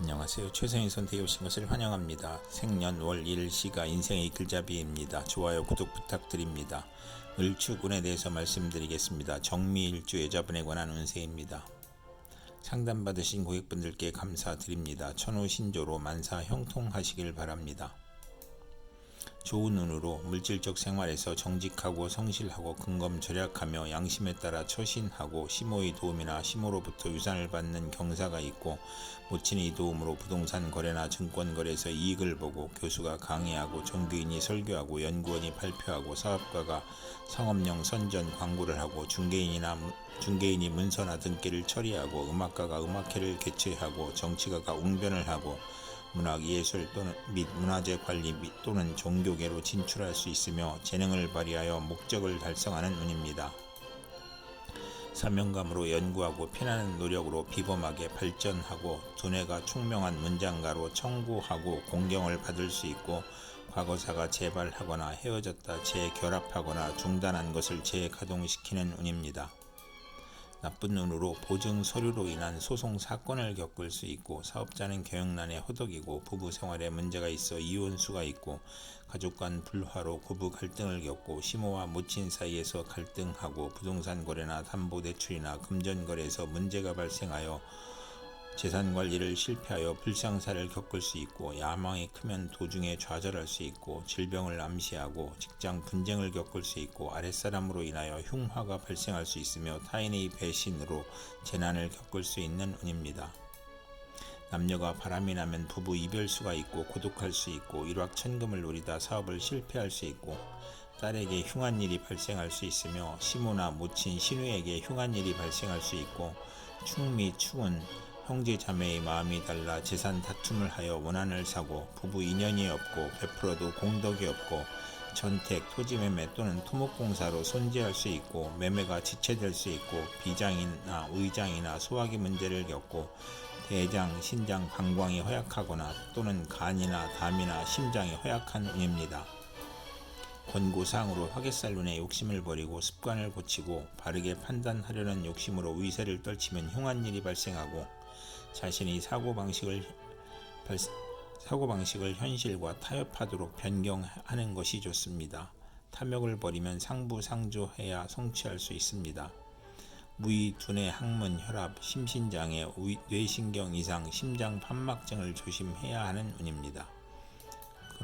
안녕하세요. 최선의 선택에 오신 것을 환영합니다. 생년 월 일 시가 인생의 길잡이입니다. 좋아요, 구독 부탁드립니다. 을축운에 대해서 말씀드리겠습니다. 정미일주 여자분에 관한 운세입니다. 상담받으신 고객분들께 감사드립니다. 천호신조로 만사 형통하시길 바랍니다. 좋은 운으로 물질적 생활에서 정직하고 성실하고 근검 절약하며 양심에 따라 처신하고 시모의 도움이나 시모로부터 유산을 받는 경사가 있고 모친의 도움으로 부동산 거래나 증권 거래에서 이익을 보고 교수가 강의하고 종교인이 설교하고 연구원이 발표하고 사업가가 상업용 선전 광고를 하고 중개인이나 문- 중개인이 문서나 등기를 처리하고 음악가가 음악회를 개최하고 정치가가 웅변을 하고 문학 예술 또는 및 문화재 관리 및 또는 종교계로 진출할 수 있으며 재능을 발휘하여 목적을 달성하는 운입니다. 사명감으로 연구하고 피나는 노력으로 비범하게 발전하고 두뇌가 총명한 문장가로 청구하고 공경을 받을 수 있고 과거사가 재발하거나 헤어졌다 재결합하거나 중단한 것을 재가동시키는 운입니다. 나쁜 눈으로 보증 서류로 인한 소송 사건을 겪을 수 있고 사업자는 경영난에 허덕이고 부부 생활에 문제가 있어 이혼수가 있고 가족 간 불화로 고부 갈등을 겪고 시모와 모친 사이에서 갈등하고 부동산 거래나 담보 대출이나 금전 거래에서 문제가 발생하여 재산 관리를 실패하여 불상사를 겪을 수 있고 야망이 크면 도중에 좌절할 수 있고 질병을 암시하고 직장 분쟁을 겪을 수 있고 아랫사람으로 인하여 흉화가 발생할 수 있으며 타인의 배신으로 재난을 겪을 수 있는 운입니다. 남녀가 바람이 나면 부부 이별수가 있고 고독할 수 있고 일확천금을 노리다 사업을 실패할 수 있고 딸에게 흉한 일이 발생할 수 있으며 시모나 모친 신우에게 흉한 일이 발생할 수 있고 충미 충은 형제 자매의 마음이 달라 재산 다툼을 하여 원한을 사고 부부 인연이 없고 베풀어도 공덕이 없고 전택, 토지 매매 또는 토목공사로 손재할 수 있고 매매가 지체될 수 있고 비장이나 의장이나 소화기 문제를 겪고 대장, 신장, 방광이 허약하거나 또는 간이나 담이나 심장이 허약한 운입니다. 권고사항으로 화개살눈에 욕심을 버리고 습관을 고치고 바르게 판단하려는 욕심으로 위세를 떨치면 흉한 일이 발생하고 자신이 사고방식을 발, 사고방식을 현실과 타협하도록 변경하는 것이 좋습니다. 탐욕을 버리면 상부상조해야 성취할 수 있습니다. 무의, 두뇌, 항문, 혈압, 심신장애, 위- 뇌신경 이상, 심장 판막증을 조심해야 하는 운입니다.